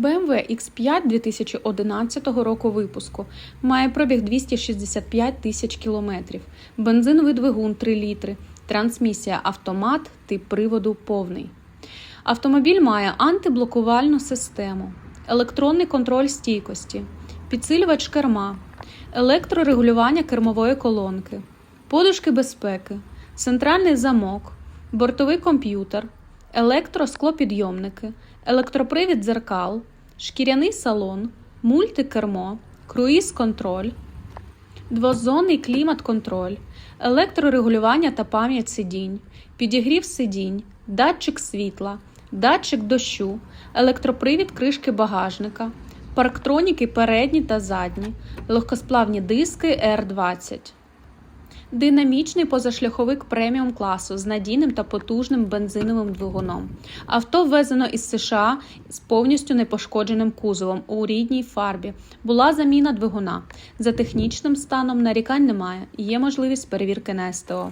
BMW X5 2011 року випуску. Має пробіг 265 тисяч кілометрів, бензиновий двигун 3 літри, трансмісія автомат, тип приводу повний. Автомобіль має антиблокувальну систему, електронний контроль стійкості, підсилювач керма, електрорегулювання кермової колонки, подушки безпеки, центральний замок, бортовий комп'ютер, електросклопідйомники, електропривід дзеркал, шкіряний салон, мультикермо, круїз-контроль, двозонний клімат-контроль, електрорегулювання та пам'ять сидінь, підігрів сидінь, датчик світла, датчик дощу, електропривід кришки багажника, парктроніки передні та задні, легкосплавні диски R20. Динамічний позашляховик преміум класу з надійним та потужним бензиновим двигуном. Авто ввезено із США з повністю непошкодженим кузовом у рідній фарбі. Була заміна двигуна. За технічним станом нарікань немає. Є можливість перевірки на СТО.